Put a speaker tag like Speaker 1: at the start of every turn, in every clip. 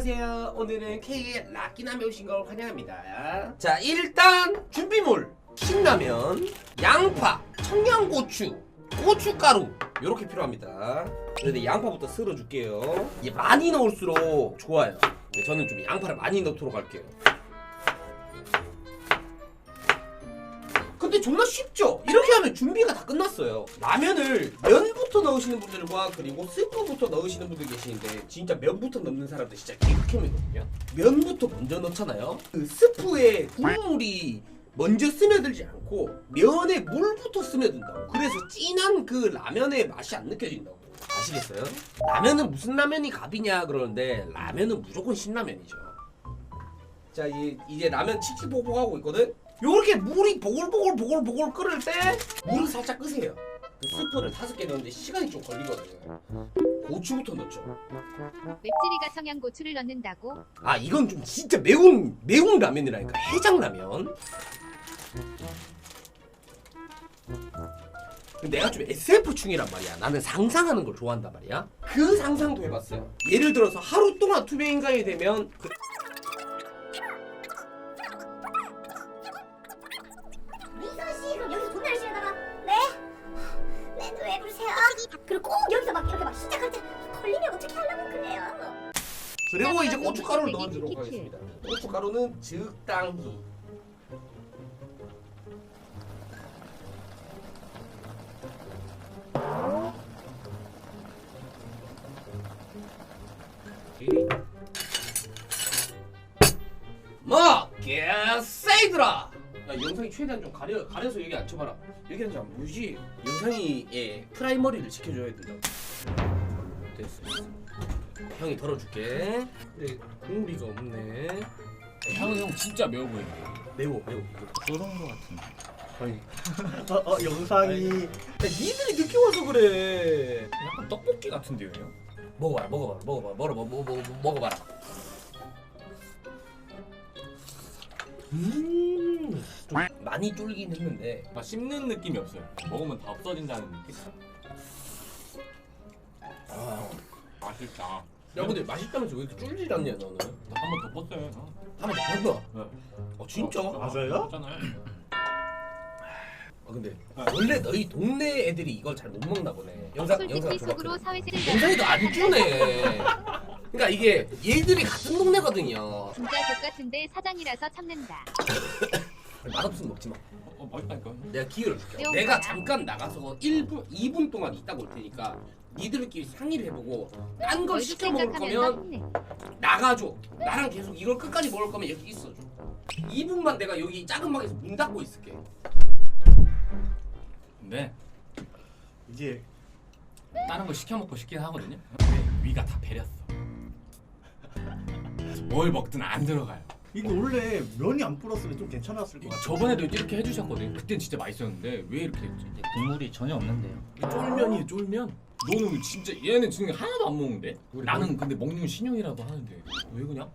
Speaker 1: 안녕하세요. 오늘은 K의 라키남에 오신 걸 환영합니다. 자, 일단 준비물 신라면, 양파, 청양고추, 고춧가루 이렇게 필요합니다. 그런데 양파부터 썰어줄게요. 많이 넣을수록 좋아요. 근데 저는 좀 양파를 많이 넣도록 할게요. 근데 존나 쉽죠? 이렇게 하면 준비가 다 끝났어요. 라면을 면부터 넣으시는 분들과 그리고 스프부터 넣으시는 분들 계시는데 진짜 면부터 넣는 사람들 진짜 개극혐이거든요. 면부터 먼저 넣잖아요. 그 스프에 국물이 먼저 스며들지 않고 면에 물부터 스며든다고. 그래서 진한 그 라면의 맛이 안 느껴진다고. 아시겠어요? 라면은 무슨 라면이 갑이냐 그러는데 라면은 무조건 신라면이죠. 자 이제, 라면 칙칙폭폭하고 있거든. 요렇게 물이 보글보글 보글보글 끓을 때 물을 살짝 끄세요. 그 스프를 다섯 개 넣는데 시간이 좀 걸리거든요. 고추부터 넣죠.
Speaker 2: 맵찔이가 청양고추를 넣는다고?
Speaker 1: 아 이건 좀 진짜 매운 매운 라면이라니까 해장라면. 내가 좀 SF 충이란 말이야. 나는 상상하는 걸 좋아한단 말이야. 그 상상도 해봤어요. 예를 들어서 하루 동안 투명인간이 되면 그
Speaker 3: 그리고
Speaker 1: 이제 고춧가루를 넣어주도록 하겠습니다. 고춧가루는 적당히. 뭐 개세이들아! 야, 영상이 최대한 좀 가려 가려서 여기 앉혀봐라. 여기 앉아 안 보이지? 영상이 예 프라이머리를 지켜줘야 된다고. 됐어. 됐어. 형이 덜어줄게. 근데 국물이가 없네.
Speaker 4: 향은 형 진짜 매워 보이는데.
Speaker 1: 매워 매워.
Speaker 4: 그런 거 같은데.
Speaker 5: 어, 어 영상이
Speaker 1: 야, 니들이 늦게 와서 그래.
Speaker 4: 약간 떡볶이 같은데요, 형?
Speaker 1: 먹어봐라 먹어봐라 먹어봐 먹어봐 먹어 먹어 먹어봐라. 음, 좀 많이 쫄긴 했는데
Speaker 4: 막 씹는 느낌이 없어요. 먹으면 다 없어진다는 느낌.
Speaker 1: 아,
Speaker 4: 맛있다.
Speaker 1: 야 근데 맛있다면서 왜 이렇게 쫄질 않냐 너는?
Speaker 4: 한번 더 뻗어요. 형.
Speaker 1: 한번 더 먹어.
Speaker 4: 네.
Speaker 1: 어 진짜?
Speaker 4: 어,
Speaker 5: 맞아요?
Speaker 4: 맞잖아요.
Speaker 1: 아 근데 원래 너희 동네 애들이 이걸 잘 못 먹나 보네. 영상 영상
Speaker 2: 솔직히 속으로. 사회생활
Speaker 1: 영상이도 안 주네. 그러니까 이게 얘들이 같은 동네거든요.
Speaker 2: 진짜 족같은데 사장이라서 참는다.
Speaker 1: 맛없으면 먹지 마.
Speaker 4: 어, 어, 맛있다니까. 형.
Speaker 1: 내가 기회를 줄게.
Speaker 2: 매운
Speaker 1: 내가? 잠깐 나가서 1분, 2분 동안 있다가 올 테니까 니들끼리 상의를 해보고 딴 걸 시켜 먹을 거면. 나가줘. 나랑 계속 이걸 끝까지 먹을 거면 여기 있어줘. 2분만 내가 여기 작은 방에서 문 닫고 있을게.
Speaker 4: 근데
Speaker 5: 이제
Speaker 4: 다른 거 시켜 먹고 싶긴 하거든요. 근데 위가 다 배렸어. 뭘 먹든 안 들어가요.
Speaker 5: 이거 원래 면이 안 불었으면 좀 괜찮았을 것 같아.
Speaker 4: 저번에도 이렇게 해주셨거든요. 그땐 진짜 맛있었는데 왜 이렇게 됐지?
Speaker 6: 국물이 전혀 없는데요.
Speaker 4: 쫄면이 쫄면? 너는 진짜 얘는 지금 하나도 안 먹는데? 나는 근데 먹는 건 신용이라고 하는데 왜 그냥?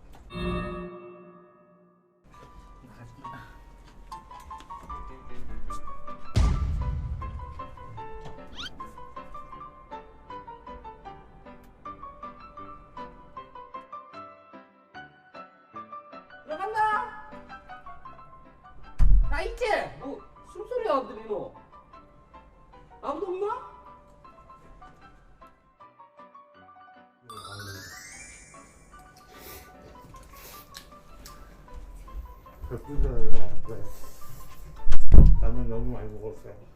Speaker 1: 나 있지? 뭐 숨소리 안 들리노? 아무도 없나?
Speaker 5: 배부르잖아요. 네. 라면 너무 많이 먹었어요.